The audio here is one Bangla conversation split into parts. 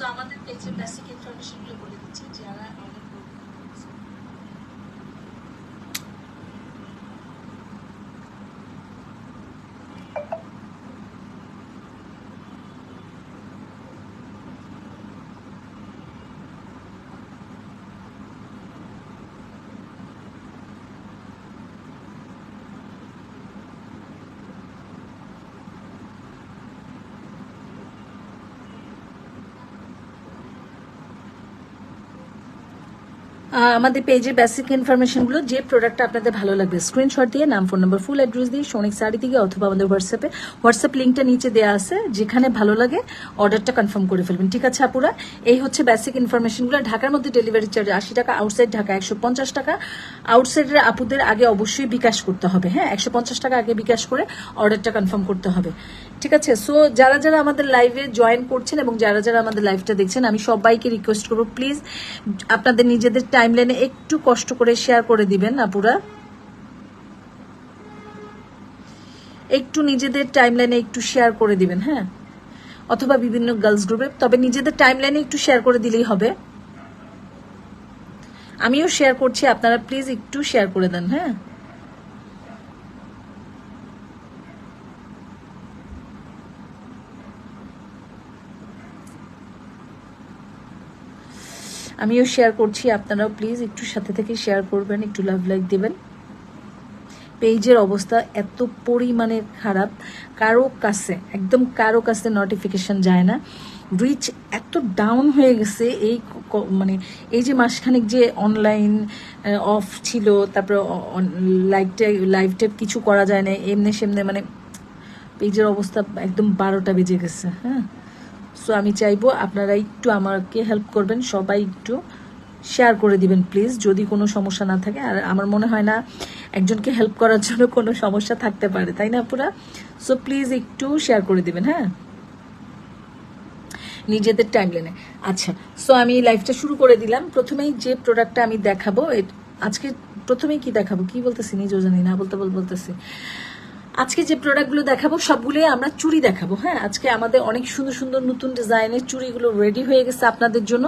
সো আমাদের পেজের বেসিক ইনফরমেশনগুলো বলে দিচ্ছি যারা অর্ডার আমাদের পেজের বেসিক ইনফরমেশনগুলো যে প্রোডাক্টটা আপনাদের ভালো লাগবে স্ক্রিনশট দিয়ে, নাম ফোন নাম্বার ফুল অ্যাড্রেস দিয়ে সোনিক শাড়ি থেকে অথবা আমাদের হোয়াটসঅ্যাপে হোয়াটসঅ্যাপ লিঙ্কটা নিচে দেওয়া আছে, যেখানে ভালো লাগে অর্ডারটা কনফার্ম করে ফেলবেন। ঠিক আছে, আপুরা? এই হচ্ছে বেসিক ইনফরমেশনগুলো ঢাকার মধ্যে ডেলিভারি চার্জ আশি টাকা আউটসাইড ঢাকা একশো পঞ্চাশ টাকা। আউটসাইডের আপুদের আগে অবশ্যই বিকাশ করতে হবে হ্যাঁ? একশো পঞ্চাশ টাকা আগে বিকাশ করে অর্ডারটা কনফার্ম করতে হবে। ঠিক আছে? সো যারা যারা আমাদের লাইভে জয়েন করছেন এবং যারা যারা আমাদের লাইভটা দেখছেন, আমি সবাইকে রিকোয়েস্ট করব প্লিজ আপনাদের নিজেদের টাইমলাইনে একটু কষ্ট করে শেয়ার করে দিবেন আপুরা। একটু নিজেদের টাইমলাইনে একটু শেয়ার করে দিবেন হ্যাঁ? অথবা বিভিন্ন গার্লস গ্রুপে তবে নিজেদের টাইমলাইনে একটু শেয়ার করে দিলেই হবে। আমিও শেয়ার করছি, আপনারা প্লিজ একটু শেয়ার করে দেন হ্যাঁ? আমিও শেয়ার করছি, আপনারাও প্লিজ একটু সাথে থেকে শেয়ার করবেন, একটু লাভ লাইক দেবেন। পেজের অবস্থা এত পরিমাণে খারাপ, কারও কাছে, একদম কারও কাছে নোটিফিকেশন যায় না। রিচ এত ডাউন হয়ে গেছে, এই মানে এই যে মাসখানেক যে অনলাইন অফ ছিল, তারপরে লাইভ টাইপ লাইভ টাইপ কিছু করা যায় না এমনি সেমনে মানে পেজের অবস্থা একদম বারোটা বেজে গেছে হ্যাঁ। সো আমি চাইব আপনারা একটু আমাকে হেল্প করবেন, সবাই একটু শেয়ার করে দিবেন প্লিজ যদি কোনো সমস্যা না থাকে। আর আমার মনে হয় না একজনকে হেল্প করার জন্য কোনো সমস্যা থাকতে পারে, তাই না পুরা সো প্লিজ একটু শেয়ার করে দিবেন হ্যাঁ? নিজেদের টাইম লেনে আচ্ছা সো আমি লাইফটা শুরু করে দিলাম। প্রথমেই যে প্রোডাক্টটা আমি দেখাবো আজকে প্রথমেই কি দেখাবো? কি বলতেছি নিজেও জানি না বলতে বল বলতেছি। আজকে যে প্রোডাক্টগুলো দেখাবো, সবগুলোই আমরা চুড়ি দেখাবো। হ্যাঁ আজকে আমাদের অনেক সুন্দর সুন্দর নতুন ডিজাইনের চুড়িগুলো রেডি হয়ে গেছে আপনাদের জন্য।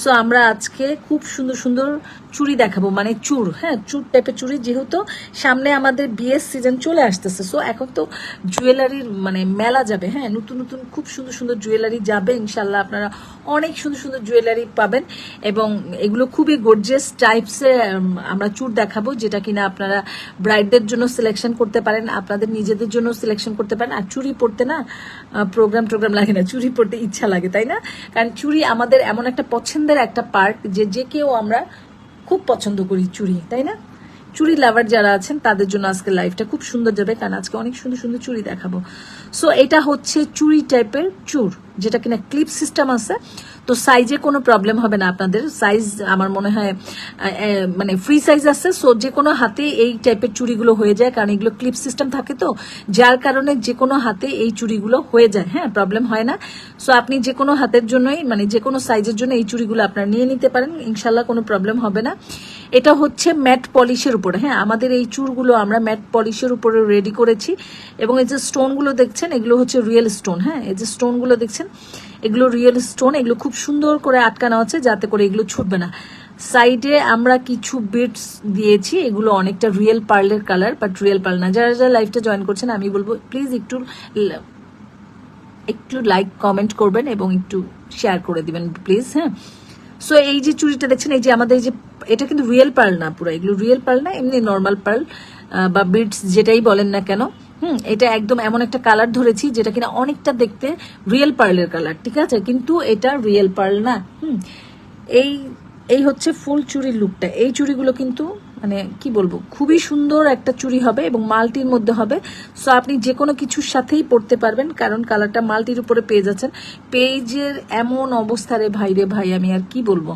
সো আমরা আজকে খুব সুন্দর সুন্দর চুড়ি দেখাবো মানে চুর হ্যাঁ চুর টাইপের চুড়ি, যেহেতু সামনে আমাদের বিয়ের সিজন চলে আসতেছে। সো এখন তো জুয়েলারির মানে মেলা যাবে হ্যাঁ নতুন নতুন খুব সুন্দর সুন্দর জুয়েলারি যাবে ইনশাল্লাহ আপনারা অনেক সুন্দর সুন্দর জুয়েলারি পাবেন। এবং এগুলো খুবই গর্জিয়াস টাইপসের আমরা চুর দেখাবো, যেটা কিনা আপনারা ব্রাইডদের জন্য সিলেকশন করতে পারেন, আপনাদের নিজেদের জন্য সিলেকশন করতে পারেন। আর চুরি পড়তে না প্রোগ্রাম টোগ্রাম লাগে না চুরি পড়তে ইচ্ছা লাগে, তাই না? কারণ চুরি আমাদের এমন একটা পছন্দের একটা পার্ট যে যে কেউ আমরা খুব পছন্দ করি চুরি তাই না? চুরি লাভার যারা আছেন, তাদের জন্য আজকে লাইফটা খুব সুন্দর যাবে, কারণ আজকে অনেক সুন্দর সুন্দর চুড়ি দেখাবো। সো এটা হচ্ছে চুড়ি টাইপের চুর, যেটা কিনা ক্লিপ সিস্টেম আছে। তো সাইজে কোনো প্রবলেম হবে না আপনাদের। সাইজ আমার মনে হয় মানে ফ্রি সাইজ আছে। সো যে কোনো হাতে এই টাইপের চুড়িগুলো হয়ে যায়, কারণ এগুলো ক্লিপ সিস্টেম থাকে তো। যার কারণে যে কোনো হাতে এই চুড়িগুলো হয়ে যায়। হ্যাঁ প্রবলেম হয় না। সো আপনি যে কোনো হাতের জন্যই মানে যে কোনো সাইজের জন্য এই চুড়িগুলো আপনারা নিয়ে নিতে পারেন। ইনশাল্লাহ কোনো প্রবলেম হবে না। এটা হচ্ছে ম্যাট পলিশের উপরে। হ্যাঁ আমাদের এই চুরগুলো আমরা ম্যাট পলিশের উপরে রেডি করেছি এবং এই যে স্টোনগুলো দেখছেন, এগুলো হচ্ছে রিয়েল স্টোন হ্যাঁ এই যে স্টোনগুলো দেখছেন, এগুলো রিয়েল স্টোন এগুলো খুব সুন্দর করে আটকানো আছে যাতে করে এগুলো ছুটবে না। সাইডে আমরা কিছু বিটস দিয়েছি, এগুলো অনেকটা রিয়েল পার্লের কালার বাট রিয়েল পার্ল না। যারা যারা লাইফটা জয়েন করছেন, আমি বলব প্লিজ একটু একটু লাইক কমেন্ট করবেন এবং একটু শেয়ার করে দিবেন প্লিজ হ্যাঁ সো এই যে চুরিটা দেখছেন, এই যে আমাদের এই যে এটা কিন্তু রিয়েল পার্ল না পুরো, এগুলো রিয়েল পার্ল না, এমনি নর্মাল পার্ল বা বিটস যেটাই বলেন না কেন। হুম, এটা একদম এমন একটা কালার ধরেছি যেটা কিনা অনেকটা দেখতে রিয়েল পার্লের কালার ঠিক আছে? কিন্তু এটা রিয়েল পার্ল না, হুম। এই এই হচ্ছে ফুল চুরির লুকটা এই চুড়িগুলো কিন্তু মানে কি বলব, খুবই সুন্দর একটা চুড়ি হবে এবং মাল্টির মধ্যে হবে। সো আপনি যে কোনো কিছুর সাথেই পরতে পারবেন, কারণ কালারটা মাল্টির উপরে পেয়ে যাচ্ছেন। পেজের এমন অবস্থা রে ভাই রে ভাই, আমি আর কি বলব?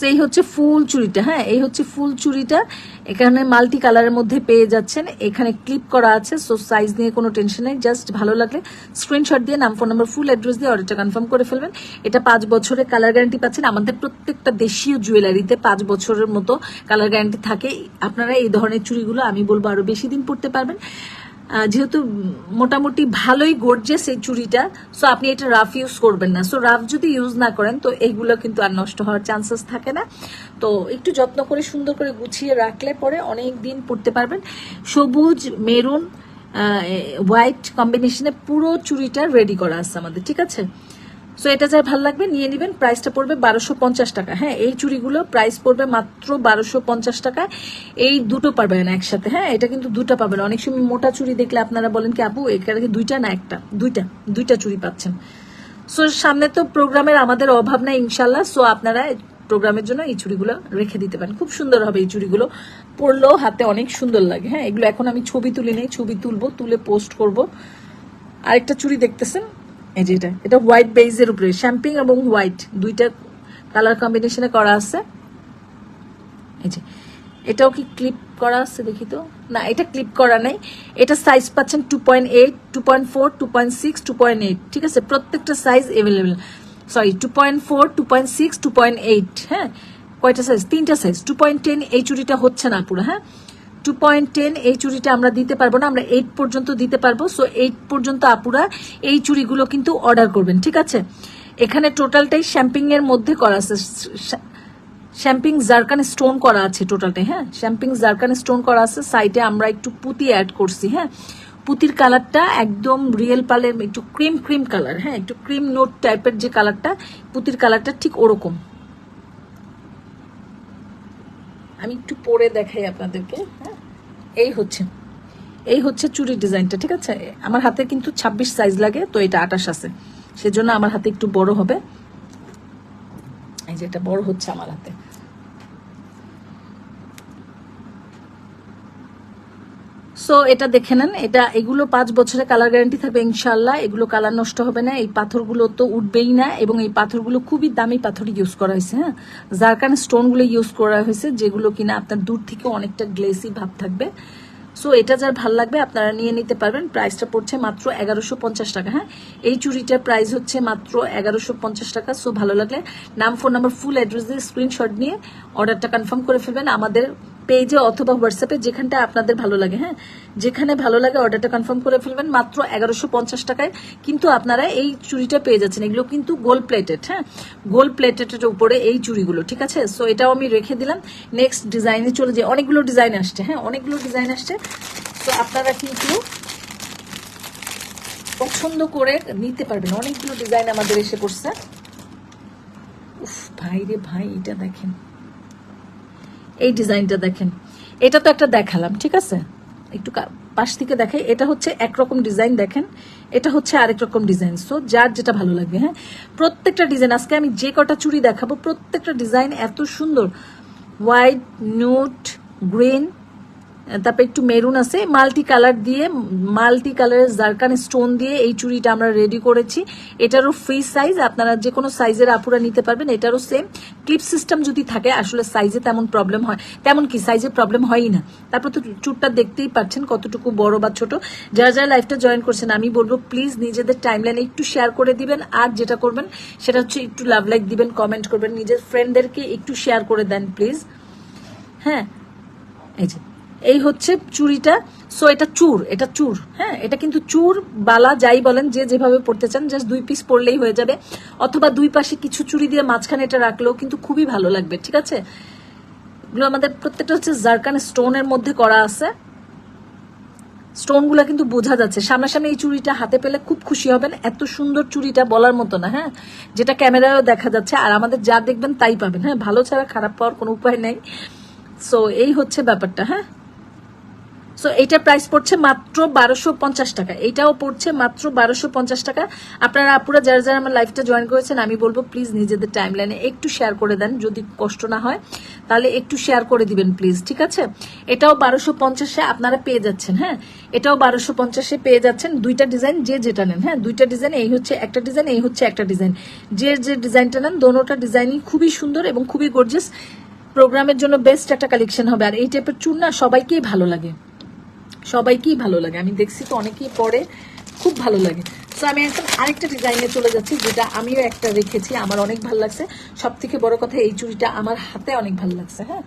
সেই হচ্ছে ফুল চুড়িটা হ্যাঁ? এই হচ্ছে ফুল চুড়িটা। এখানে মাল্টি কালারের মধ্যে পেয়ে যাচ্ছেন। এখানে ক্লিপ করা আছে সো সাইজ নিয়ে কোনো টেনশন নেই জাস্ট ভালো লাগলে স্ক্রিনশট দিয়ে, নাম ফোন নাম্বার ফুল অ্যাড্রেস দিয়ে অর্ডারটা কনফার্ম করে ফেলবেন। এটা পাঁচ বছরের কালার গ্যারান্টি পাচ্ছেন। আমাদের প্রত্যেকটা দেশীয় জুয়েলারিতে পাঁচ বছরের মতো কালার গ্যারান্টি থাকে। আপনারা এই ধরনের চুড়িগুলো, আমি বলব, আরও বেশি দিন পরতে পারবেন। যেহেতু মোটামুটি ভালোই গর্জেস সেই চুড়িটা সো আপনি এটা রাফ ইউজ করবেন না। সো রাফ যদি ইউজ না করেন, তো এইগুলো কিন্তু আর নষ্ট হওয়ার চান্সেস থাকে না। তো একটু যত্ন করে, সুন্দর করে গুছিয়ে রাখলে পরে অনেক দিন পরতে পারবেন। সবুজ, মেরুন হোয়াইট কম্বিনেশনে পুরো চুড়িটা রেডি করা আছে আমাদের, ঠিক আছে? সো এটা যার ভালো লাগবে, নিয়ে নেবেন। প্রাইসটা পড়বে বারোশো পঞ্চাশ টাকা। হ্যাঁ এই চুড়িগুলো প্রাইস পড়বে মাত্র বারোশো পঞ্চাশ টাকা। এই দুটো পাবেন একসাথে। হ্যাঁ এটা কিন্তু দুটো পাবেন। অনেক সময় মোটা চুড়ি দেখলে আপনারা বলেন কি আপু এখানে দুইটা না একটা? দুইটা দুইটা চুড়ি পাচ্ছেন। সো সামনে তো প্রোগ্রামের আমাদের অভাব নাই ইনশাল্লাহ সো আপনারা প্রোগ্রামের জন্য এই চুড়িগুলো রেখে দিতে পারেন। খুব সুন্দর হবে এই চুড়িগুলো। পরলেও হাতে অনেক সুন্দর লাগে। হ্যাঁ এগুলো এখন আমি ছবি তুলি নেই, ছবি তুলবো, তুলে পোস্ট করব। আরেকটা চুড়ি দেখতেছেন। এটা এটা হোয়াইট বেইজের উপরে শ্যাম্পিং এবং হোয়াইট দুইটা কালার কম্বিনেশনে করা আছে। এই যে, এটাও কি ক্লিপ করা আছে দেখি তো? না, এটা ক্লিপ করা নাই। এটা সাইজ পাচ্ছেন two point eight two point four two point six two point eight ঠিক আছে? প্রত্যেকটা size available sorry two point four two point six two point eight হ্যাঁ? কয়টা সাইজ তিনটা সাইজ টু পয়েন্ট টেন এই চুড়িটা হচ্ছে না পুরো হ্যাঁ? টু পয়েন্ট টেন এই চুড়িটা আমরা দিতে পারব না, আমরা এইট পর্যন্ত দিতে পারব সো এইট পর্যন্ত আপুরা এই চুড়িগুলো কিন্তু অর্ডার করবেন, ঠিক আছে? এখানে টোটালটাই শ্যাম্পিং এর মধ্যে করা আছে শ্যাম্পিং জারকান স্টোন করা আছে টোটালটাই হ্যাঁ? শ্যাম্পিং জারকান স্টোন করা আছে সাইডে আমরা একটু পুঁতি অ্যাড করছি হ্যাঁ? পুতির কালারটা একদম রিয়েল পালের, একটু ক্রিম ক্রিম কালার হ্যাঁ? একটু ক্রিম নোট টাইপের যে কালারটা পুতির কালারটা ঠিক ওরকম। আমি একটু পরে দেখাই আপনাদেরকে হ্যাঁ? এই হচ্ছে এই হচ্ছে চুরির ডিজাইনটা, ঠিক আছে? আমার হাতে কিন্তু ২৬ সাইজ লাগে, তো এটা আটাশ আছে। সেজন্য আমার হাতে একটু বড় হবে। এই যে এটা বড় হচ্ছে আমার হাতে। সো এটা দেখে নেন। এটা, এগুলো পাঁচ বছরের কালার গ্যারান্টি থাকবে ইনশাল্লাহ এগুলো কালার নষ্ট হবে না। এই পাথরগুলো তো উঠবেই না এবং এই পাথরগুলো খুবই দামি পাথর ইউজ করা হয়েছে হ্যাঁ? যার কারণে স্টোনগুলো ইউজ করা হয়েছে, যেগুলো কিনা আপনার দূর থেকে অনেকটা গ্লেসি ভাব থাকবে। সো এটা যার ভালো লাগবে, আপনারা নিয়ে নিতে পারবেন। প্রাইসটা পড়ছে মাত্র এগারোশো পঞ্চাশ টাকা হ্যাঁ? এই চুড়িটার প্রাইস হচ্ছে মাত্র এগারোশো পঞ্চাশ টাকা। সো ভালো লাগলে নাম ফোন নাম্বার ফুল অ্যাড্রেস দিয়ে স্ক্রিনশট নিয়ে অর্ডারটা কনফার্ম করে ফেলবেন আমাদের পেজে অথবা হোয়াটসঅ্যাপে যেখানটা আপনাদের ভালো লাগে হ্যাঁ? যেখানে ভালো লাগে অর্ডারটা কনফার্ম করে ফেলবেন মাত্র এগারোশো পঞ্চাশ টাকায়। কিন্তু আপনারা এই চুড়িটা পেয়ে যাচ্ছেন। এগুলো কিন্তু গোল্ড প্লেটেড হ্যাঁ? গোল্ড প্লেটেডের উপরে এই চুড়িগুলো, ঠিক আছে? সো এটাও আমি রেখে দিলাম। নেক্সট ডিজাইনে চলে যাই। অনেকগুলো ডিজাইন আসছে হ্যাঁ? অনেকগুলো ডিজাইন আসছে। তো আপনারা কিন্তু পছন্দ করে নিতে পারবেন। অনেকগুলো ডিজাইন আমাদের এসে পড়ছে উফ, ভাই রে ভাই, এটা দেখেন। এই ডিজাইনটা দেখেন। এটা তো একটা দেখালাম, ঠিক আছে? একটু পাশ থেকে দেখাই। এটা হচ্ছে একরকম ডিজাইন দেখেন। এটা হচ্ছে আরেক রকম ডিজাইন সো যার যেটা ভালো লাগবে হ্যাঁ? প্রত্যেকটা ডিজাইন আজকে আমি যে কটা চুড়ি দেখাবো, প্রত্যেকটা ডিজাইন এত সুন্দর। হোয়াইট নোট গ্রিন তারপর একটু মেরুন আছে, মাল্টি কালার দিয়ে, মাল্টি কালারের জারকান স্টোন দিয়ে এই চুড়িটা আমরা রেডি করেছি। এটারও ফ্রি সাইজ, আপনারা যে কোনো সাইজের আপুরা নিতে পারবেন, এটারও সেম। ক্লিপ সিস্টেম যদি থাকে, আসলে সাইজে তেমন প্রবলেম হয়। তেমন কি, সাইজে প্রবলেম হয়ই না। তারপর তো চুটটা দেখতেই পাচ্ছেন কতটুকু বড় বা ছোট। যারা যারা লাইফটা জয়েন করছেন, আমি বলব প্লিজ নিজেদের টাইমলাইনে একটু শেয়ার করে দিবেন। আর যেটা করবেন, সেটা হচ্ছে একটু লাভ লাইক দিবেন কমেন্ট করবেন। নিজের ফ্রেন্ডদেরকে একটু শেয়ার করে দেন প্লিজ হ্যাঁ? এই যে। এই হচ্ছে চুড়িটা। সো এটা চুর এটা চুর হ্যাঁ? এটা কিন্তু চুর, বালা, যাই বলেন, যে যেভাবে পড়তে চান জাস্ট দুই পিস পরলেই হয়ে যাবে। অথবা দুই পাশে কিছু চুড়ি দিয়ে মাঝখানে এটা রাখলেও কিন্তু খুবই ভালো লাগবে, ঠিক আছে? এগুলো আমাদের প্রত্যেকটা হচ্ছে জারকান স্টোনের মধ্যে করা আছে। স্টোনগুলো কিন্তু বোঝা যাচ্ছে। সামনাসামনি এই চুড়িটা হাতে পেলে খুব খুশি হবেন। এত সুন্দর চুড়িটা বলার মতো না হ্যাঁ? যেটা ক্যামেরায়ও দেখা যাচ্ছে, আর আমাদের যা দেখবেন তাই পাবেন হ্যাঁ? ভালো ছাড়া খারাপ পাওয়ার কোনো উপায় নেই। সো এই হচ্ছে ব্যাপারটা হ্যাঁ? সো এইটা প্রাইস পড়ছে মাত্র বারোশো পঞ্চাশ টাকা। এটাও পড়ছে মাত্র বারোশো পঞ্চাশ টাকা। আপনারা আপুরা যারা যারা আমার লাইফটা জয়েন করেছেন, আমি বলব প্লিজ নিজেদের টাইম লাইনে একটু শেয়ার করে দেন, যদি কষ্ট না হয়। তাহলে একটু শেয়ার করে দিবেন প্লিজ ঠিক আছে? এটাও বারোশো পঞ্চাশে আপনারা পেয়ে যাচ্ছেন হ্যাঁ? এটাও বারোশো পঞ্চাশে পেয়ে যাচ্ছেন দুইটা ডিজাইন যে যেটা নেন হ্যাঁ? দুইটা ডিজাইন এই হচ্ছে একটা ডিজাইন এই হচ্ছে একটা ডিজাইন যে যে ডিজাইনটা নেন, দোনোটা ডিজাইনই খুবই সুন্দর এবং খুবই গর্জিয়াস প্রোগ্রামের জন্য বেস্ট একটা কালেকশন হবে। আর এই টাইপের চুন না সবাইকেই ভালো লাগে। সবাইকেই ভালো লাগে। আমি দেখছি তো অনেকেই পরে, খুব ভালো লাগে। তো আমি এখন আরেকটা ডিজাইনে চলে যাচ্ছি, যেটা আমিও একটা রেখেছি, আমার অনেক ভালো লাগছে। সব থেকে বড় কথা, এই চুড়িটা আমার হাতে অনেক ভালো লাগছে হ্যাঁ?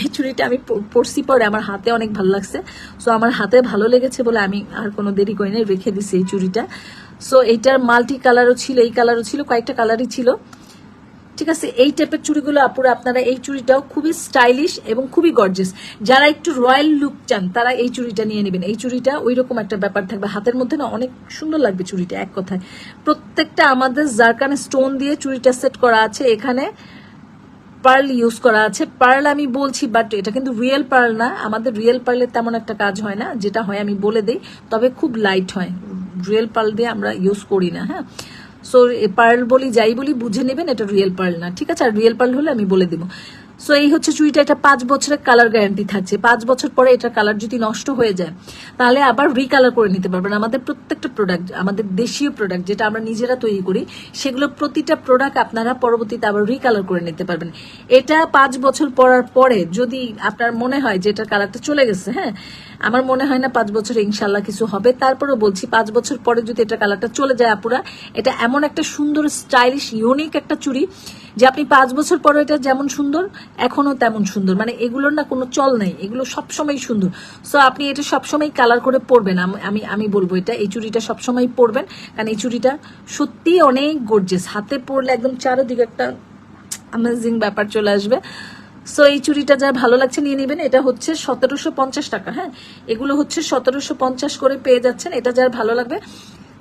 এই চুড়িটা আমি পরছি পরে, আমার হাতে অনেক ভালো লাগছে। সো আমার হাতে ভালো লেগেছে বলে আমি আর কোনো দেরি করি নাই রেখে দিছি এই চুড়িটা। সো এইটার মাল্টি কালারও ছিল, এই কালারও ছিল, কয়েকটা কালারই ছিল। ঠিক আছে, এই টাইপের চুড়িগুলো আপুরা, আপনারা এই চুড়িটাও খুবই স্টাইলিশ এবং খুবই গর্জেস যারা একটু রয়্যাল লুক চান, তারা এই চুড়িটা নিয়ে নেবেন। এই চুড়িটা ওই রকম একটা ব্যাপার থাকবে, হাতের মধ্যে না অনেক সুন্দর লাগবে চুড়িটা এক কথায়। প্রত্যেকটা আমাদের জারকান স্টোন দিয়ে চুড়িটা সেট করা আছে, এখানে পার্ল ইউজ করা আছে। পার্ল আমি বলছি বাট এটা কিন্তু রিয়েল পার্ল না। আমাদের রিয়েল পার্লের তেমন একটা কাজ হয় না, যেটা হয় আমি বলে দেই, তবে খুব লাইট হয়। রিয়েল পার্ল দিয়ে আমরা ইউজ করি না হ্যাঁ? সো পার্ল বলি, যাই বলি, বুঝে নেবেন, এটা রিয়েল পার্ল না, ঠিক আছে? আর রিয়েল পার্ল হলে আমি বলে দেবো। সো এই হচ্ছে চুড়িটা, এটা পাঁচ বছরের কালার গ্যারান্টি থাকছে। পাঁচ বছর পরে এটার কালার যদি নষ্ট হয়ে যায়, তাহলে আবার রিকালার করে নিতে পারবেন। আমাদের প্রত্যেকটা প্রোডাক্ট আমাদের দেশীয় প্রোডাক্ট যেটা আমরা নিজেরা তৈরি করি, সেগুলো প্রতিটা প্রোডাক্ট আপনারা পরবর্তীতে আবার রিকালার করে নিতে পারবেন। এটা পাঁচ বছর পরার পরে যদি আপনার মনে হয় যে এটার কালারটা চলে গেছে হ্যাঁ আমার মনে হয় না পাঁচ বছরে ইনশাল্লাহ কিছু হবে। তারপরেও বলছি, পাঁচ বছর পরে যদি এটা কালারটা চলে যায় আপুরা, এটা এমন একটা সুন্দর স্টাইলিশ ইউনিক একটা চুড়ি যে আপনি পাঁচ বছর পরে এটা যেমন সুন্দর এখনও তেমন সুন্দর। মানে এগুলোর না কোনো চল নেই, এগুলো সবসময় সুন্দর। সো আপনি এটা সবসময় কালার করে পরবেন। আমি আমি বলব এটা, এই চুড়িটা সবসময় পরবেন। কারণ এই চুড়িটা সত্যি অনেক গর্জেস হাতে পরলে একদম চারোদিকে একটা অ্যামেজিং ব্যাপার চলে আসবে। সো এই চুড়িটা যার ভালো লাগছে নিয়ে নেবেন, এটা হচ্ছে সতেরোশো পঞ্চাশ টাকা হ্যাঁ? এগুলো হচ্ছে সতেরোশো পঞ্চাশ করে পেয়ে যাচ্ছেন, এটা যার ভালো লাগবে।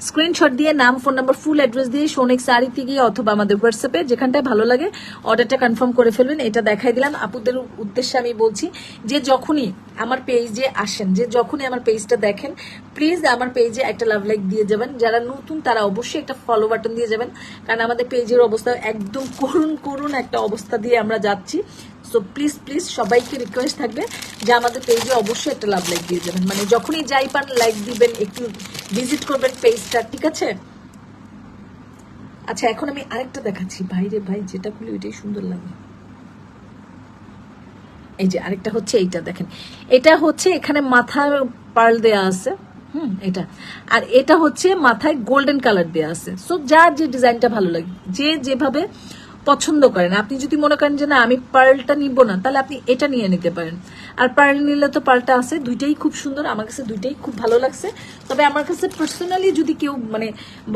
স্ক্রিনশট দিয়ে নাম ফোন নাম্বার ফুল অ্যাড্রেস দিয়ে সোনেক শাড়িতে গিয়ে অথবা আমাদের হোয়াটসঅ্যাপে যেখানটায় ভালো লাগে অর্ডারটা কনফার্ম করে ফেলবেন, এটা দেখাই দিলাম। আপুদের উদ্দেশ্যে আমি বলছি যে যখনই আমার পেজে আসেন, যে যখনই আমার পেজটা দেখেন প্লিজ আমার পেজে একটা লাভ লাইক দিয়ে যাবেন। যারা নতুন, তারা অবশ্যই একটা ফলো বাটন দিয়ে যাবেন। কারণ আমাদের পেজের অবস্থা একদম করুণ করুণ একটা অবস্থা দিয়ে আমরা যাচ্ছি। সো প্লিজ প্লিজ সবাইকে রিকোয়েস্ট থাকবে যে আমাদের পেজে অবশ্যই একটা লাভ লাইক দিয়ে যাবেন। মানে যখনই যাই পান লাইক দিবেন, একটু ভিজিট করবেন পেজটা ঠিক আছে? আচ্ছা এখন আমি আরেকটা দেখাচ্ছি। ভাইরে ভাই, যেটা খুলে ওইটাই সুন্দর লাগে। এই যে আরেকটা হচ্ছে এইটা, দেখেন। এটা হচ্ছে এখানে মাথার পার্ল দেয়া আছে। হুম, এটা। আর এটা হচ্ছে মাথায় গোল্ডেন কালার দেয়া আছে। সো যার যে ডিজাইনটা ভালো লাগে, যে যেভাবে পছন্দ করেন। আপনি যদি মনে করেন যে, না, আমি পার্লটা নিব না, তাহলে আপনি এটা নিয়ে নিতে পারেন। আর পার্ল নিলে তো পার্লটা আছে, দুইটাই খুব সুন্দর। আমার কাছে দুইটাই খুব ভালো লাগছে। তবে আমার কাছে পার্সোনালি যদি কেউ মানে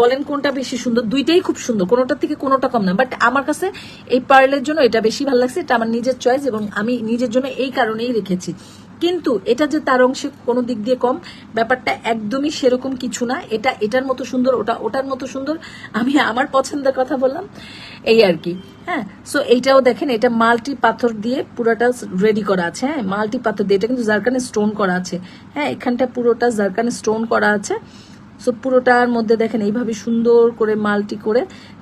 বলেন কোনটা বেশি সুন্দর, দুইটাই খুব সুন্দর। কোনোটার থেকে কোনোটা কম না। বাট আমার কাছে এই পার্লের জন্য এটা বেশি ভালো লাগছে। এটা আমার নিজের চয়েস এবং আমি নিজের জন্য এই কারণেই রেখেছি। কিন্তু এটা যে তার অংশে কোনো দিক দিয়ে কম, ব্যাপারটা একদমই সেরকম কিছু না। এটা, এটার মতো সুন্দর, ওটা, ওটার মতো সুন্দর। আমি আমার পছন্দের কথা বললাম, এই আর কি হ্যাঁ। সো এইটাও দেখেন, এটা মাল্টি পাথর দিয়ে পুরোটা রেডি করা আছে হ্যাঁ। মাল্টি পাথর দিয়ে, এটা কিন্তু জারকানে স্টোন করা আছে হ্যাঁ। এখানটা পুরোটা জারকানে স্টোন করা আছে। সো পুরোটার মধ্যে দেখেন, এইভাবে সুন্দর করে মাল্টি করে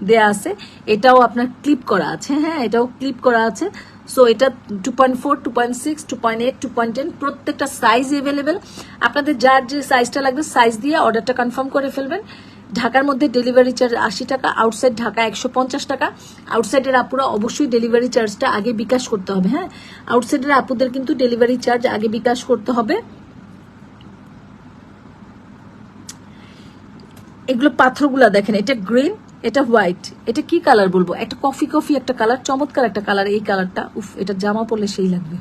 দেয়া আছে। এটাও আপনার ক্লিপ করা আছে হ্যাঁ। এটাও ক্লিপ করা আছে। সো এটা two point four two point six two point eight two point ten প্রত্যেকটা সাইজ এভেলেবেল আপনাদের যার যে সাইজটা লাগবে সাইজ দিয়ে অর্ডারটা কনফার্ম করে ফেলবেন। ঢাকার মধ্যে ডেলিভারি চার্জ আশি টাকা আউটসাইড ঢাকা একশো পঞ্চাশ টাকা। আউটসাইডের আপুরা অবশ্যই ডেলিভারি চার্জটা আগে বিকাশ করতে হবে হ্যাঁ? আউটসাইডের আপুদের কিন্তু ডেলিভারি চার্জ আগে বিকাশ করতে হবে। এগুলো পাথরগুলা দেখেন, এটা গ্রিন এটা হোয়াইট এটা কি কালার বলব? একটা কফি কফি একটা কালার চমৎকার একটা কালার এই কালারটা উফ, এটা জামা পরলে সেই লাগবে।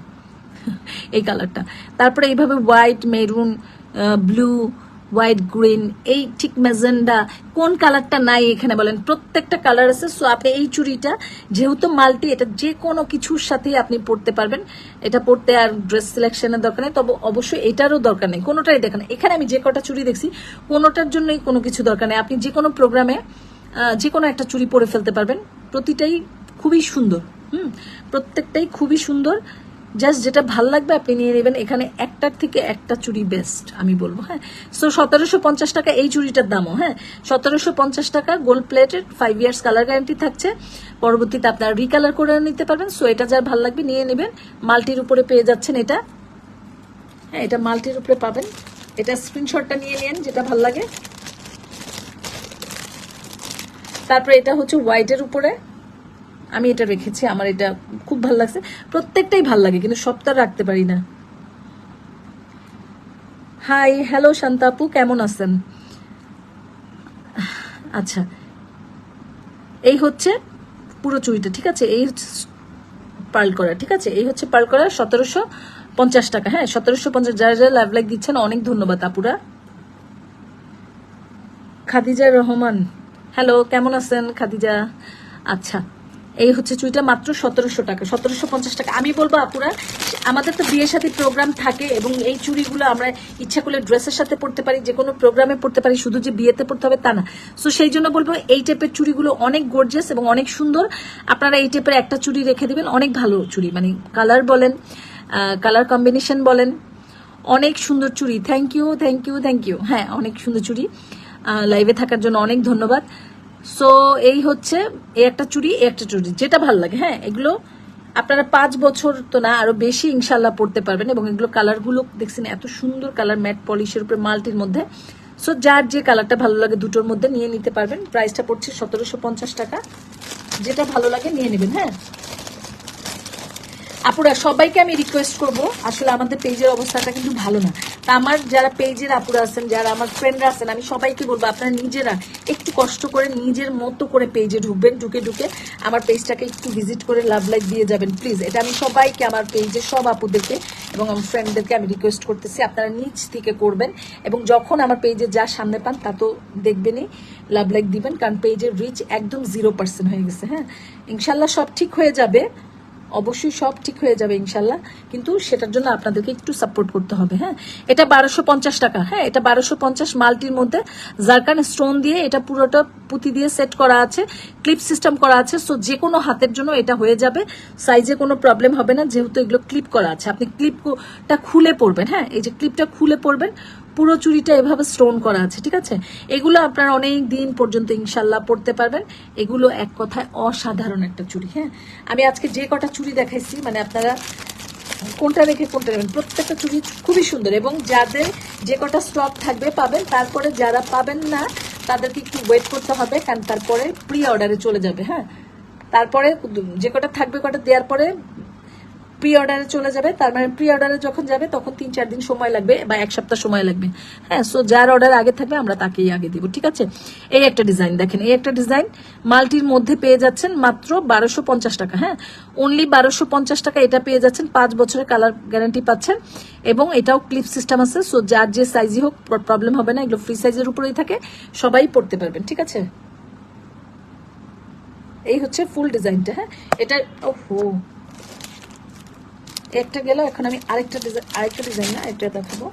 এই কালারটা তারপরে এইভাবে white maroon blue white green এই ঠিক মেজেন্ডা কোন কালারটা নাই এখানে বলেন? প্রত্যেকটা কালার আছে সো আপনি এই চুড়িটা, যেহেতু মাল্টি এটা যে কোনো কিছুর সাথেই আপনি পড়তে পারবেন। এটা পড়তে আর ড্রেস সিলেকশনের দরকার নেই, তবে অবশ্যই এটারও দরকার নেই। কোনোটাই দেখেন এখানে আমি যে কটা চুড়ি দেখছি, কোনোটার জন্যই কোনো কিছু দরকার নেই। আপনি যে কোনো প্রোগ্রামে যে কোনো একটা চুড়ি পরে ফেলতে পারবেন। প্রতিটাই খুবই সুন্দর, হুম? প্রত্যেকটাই খুবই সুন্দর। জাস্ট যেটা ভালো লাগবে আপনি নিয়ে নেবেন। এখানে একটার থেকে একটা চুড়ি বেস্ট আমি বলব হ্যাঁ? সো সতেরোশো পঞ্চাশ টাকা এই চুড়িটার দামও হ্যাঁ? সতেরোশো পঞ্চাশ টাকা gold plated five years colour guarantee থাকছে। পরবর্তীতে আপনারা রিকালার করে নিতে পারবেন। সো এটা যার ভালো লাগবে নিয়ে নেবেন। মাল্টির উপরে পেয়ে যাচ্ছেন এটা। হ্যাঁ এটা মাল্টির উপরে পাবেন। এটা স্ক্রিনশটটা নিয়ে নেন, যেটা ভালো লাগে। তারপরে এটা হচ্ছে হোয়াইটের উপরে। আমি এটা রেখেছি, আমার এটা খুব ভালো লাগছে। প্রত্যেকটাই ভালো লাগে, কিন্তু সবটা রাখতে পারি না। হাই হ্যালো শান্তাপু কেমন আছেন? আচ্ছা এই হচ্ছে পুরো চুড়িটা, ঠিক আছে? এই পার্ল করা, ঠিক আছে? এই হচ্ছে পার্ল করা, সতেরোশো পঞ্চাশ টাকা। হ্যাঁ সতেরোশো পঞ্চাশ, যারা যারা লাইভ লাইক দিচ্ছেন, অনেক ধন্যবাদ আপুরা। খাদিজা রহমান হ্যালো কেমন আছেন? খাদিজা? আচ্ছা এই হচ্ছে চুইটা মাত্র সতেরোশো টাকা, সতেরোশো পঞ্চাশ টাকা। আমি বলব আপুরা, আমাদের তো বিয়ের সাথে প্রোগ্রাম থাকে এবং এই চুড়িগুলো আমরা ইচ্ছা করলে ড্রেসের সাথে পড়তে পারি, যে কোনো প্রোগ্রামে পড়তে পারি, শুধু যে বিয়েতে পড়তে হবে তা না। সো সেই জন্য বলব এই টাইপের চুড়িগুলো অনেক গর্জিয়াস এবং অনেক সুন্দর। আপনারা এই টাইপের একটা চুড়ি রেখে দিবেন, অনেক ভালো চুড়ি মানে কালার বলেন কালার কম্বিনেশন বলেন, অনেক সুন্দর চুড়ি। Thank you thank you thank you হ্যাঁ অনেক সুন্দর চুড়ি। লাইভে থাকার জন্য অনেক ধন্যবাদ। সো এই হচ্ছে, এই একটা চুরি, এই একটা চুরি, যেটা ভালো লাগে হ্যাঁ? এগুলো আপনারা পাঁচ বছর তো না, আরও বেশি ইনশাল্লাহ পড়তে পারবেন এবং এগুলো কালারগুলো দেখছেন এত সুন্দর কালার, ম্যাট পলিশের উপরে মাল্টির মধ্যে। সো যার যে কালারটা ভালো লাগে দুটোর মধ্যে নিয়ে নিতে পারবেন। প্রাইসটা পড়ছে সতেরোশো পঞ্চাশ টাকা। যেটা ভালো লাগে নিয়ে নেবেন হ্যাঁ? আপুরা, সবাইকে আমি রিকোয়েস্ট করব। আসলে আমাদের পেজের অবস্থাটা কিন্তু ভালো না। তা আমার যারা পেজের আপুরা আছেন, যারা আমার ফ্রেন্ডরা আছেন, আমি সবাইকে বলব আপনারা নিজেরা একটু কষ্ট করে নিজের মতো করে পেজে ঢুকবেন, ঢুকে ঢুকে আমার পেজটাকে একটু ভিজিট করে লাভ লাইক দিয়ে যাবেন। প্লিজ এটা আমি সবাইকে, আমার পেজের সব আপুদেরকে এবং আমার ফ্রেন্ডদেরকে আমি রিকোয়েস্ট করতেছি, আপনারা নিজ থেকে করবেন এবং যখন আমার পেজে যা সামনে পান, তা তো দেখবেনই, লাভ লাইক দিবেন, কারণ পেজের রিচ একদম জিরো পার্সেন্ট হয়ে গেছে হ্যাঁ? ইনশাল্লাহ সব ঠিক হয়ে যাবে। অবশ্যই সব ঠিক হয়ে যাবে ইনশাল্লাহ। কিন্তু সেটার জন্য আপনাদেরকে একটু সাপোর্ট করতে হবে হ্যাঁ? এটা বারোশো পঞ্চাশ টাকা হ্যাঁ? এটা বারোশো পঞ্চাশ মালটির মধ্যে জারকান স্টোন দিয়ে এটা পুরোটা পুঁতি দিয়ে সেট করা আছে ক্লিপ সিস্টেম করা আছে। সো যে কোনো হাতের জন্য এটা হয়ে যাবে সাইজে কোনো প্রবলেম হবে না। যেহেতু এগুলো ক্লিপ করা আছে, আপনি ক্লিপটা খুলে পড়বেন হ্যাঁ? এই যে ক্লিপটা খুলে পড়বেন পুরো চুড়িটা এভাবে স্টোন করা আছে, ঠিক আছে? এগুলো আপনার অনেক দিন পর্যন্ত ইনশাল্লাহ পড়তে পারবেন। এগুলো এক কথায় অসাধারণ একটা চুড়ি হ্যাঁ? আমি আজকে যে কটা চুড়ি দেখাইছি মানে আপনারা কোনটা রেখে কোনটা নেবেন? প্রত্যেকটা চুড়ি খুবই সুন্দর এবং যাদের যে কটা স্টক থাকবে পাবেন, তারপরে যারা পাবেন না, তাদেরকে একটু ওয়েট করতে হবে, কারণ তারপরে প্রি অর্ডারে চলে যাবে হ্যাঁ? তারপরে যে কটা থাকবে, কটা দেওয়ার পরে প্রি অর্ডারে চলে যাবে, তার মানে প্রি অর্ডারে যখন যাবে, তখন তিন চার দিন সময় লাগবে বা এক সপ্তাহ সময় লাগবে। হ্যাঁ সো যার অর্ডার আগে থাকবে, আমরা তাকেই আগে দিব, ঠিক আছে? এই একটা ডিজাইন দেখেন, এই একটা ডিজাইন মাল্টির মধ্যে পেয়ে যাচ্ছেন মাত্র বারোশো পঞ্চাশ টাকা হ্যাঁ? অনলি বারোশো পঞ্চাশ টাকা এটা পেয়ে যাচ্ছেন, পাঁচ বছরের কালার গ্যারান্টি পাচ্ছেন, এবং এটাও ক্লিপ সিস্টেম আছে সো যার যে সাইজই হোক প্রবলেম হবে না, এগুলো ফ্রি সাইজের উপরেই থাকে, সবাই পড়তে পারবেন, ঠিক আছে? এই হচ্ছে ফুল ডিজাইনটা হ্যাঁ? এটা, ওহো! একটা গেল, এখন আমি আরেকটা ডিজাইন আরেকটা ডিজাইন না, এটা দেখাবো।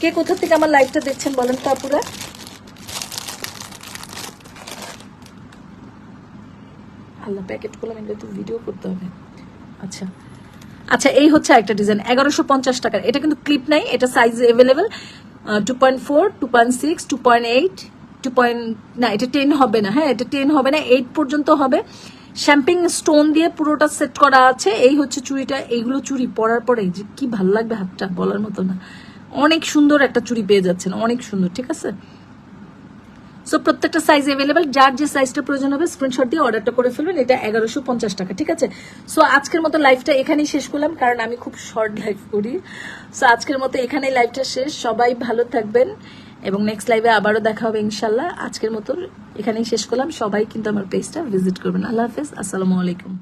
কে কোথা থেকে আমার লাইভটা দেখছেন বলেন তো আপুরা? আল্লাহ প্যাকেট করলাম এগুলো একটু ভিডিও করতে হবে। আচ্ছা। আচ্ছা এই হচ্ছে একটা ডিজাইন, এগারোশো পঞ্চাশ টাকার। এটা কিন্তু ক্লিপ নাই, এটা size available two point four two point six two point eight two point না, এটা টেন হবে না হ্যাঁ এটা টেন হবে না এইট পর্যন্ত হবে। শ্যাম্পিং স্টোন দিয়ে পুরোটা সেট করা আছে। এই হচ্ছে চুড়িটা। এইগুলো চুড়ি পরার পরে যে কি ভালো লাগবে হাতটা বলার মতো না। অনেক সুন্দর একটা চুড়ি পেয়ে যাচ্ছেন। অনেক সুন্দর, ঠিক আছে? সো প্রত্যেকটা সাইজ অ্যাভেলেবেল যার যে সাইজটা প্রয়োজন হবে স্ক্রিনশট দিয়ে অর্ডারটা করে ফেলবেন। এটা এগারোশো পঞ্চাশ টাকা, ঠিক আছে? সো আজকের মতো লাইভটা এখানেই শেষ করলাম, কারণ আমি খুব শর্ট লাইভ করি। সো আজকের মতো এখানেই লাইভটা শেষ। সবাই ভালো থাকবেন। এবং নেক্সট লাইভে আবারও দেখা হবে ইনশাল্লাহ আজকের মতো এখানেই শেষ করলাম। সবাই কিন্তু আমার পেজটা ভিজিট করবেন। আল্লাহ হাফেজ। আসসালামু আলাইকুম।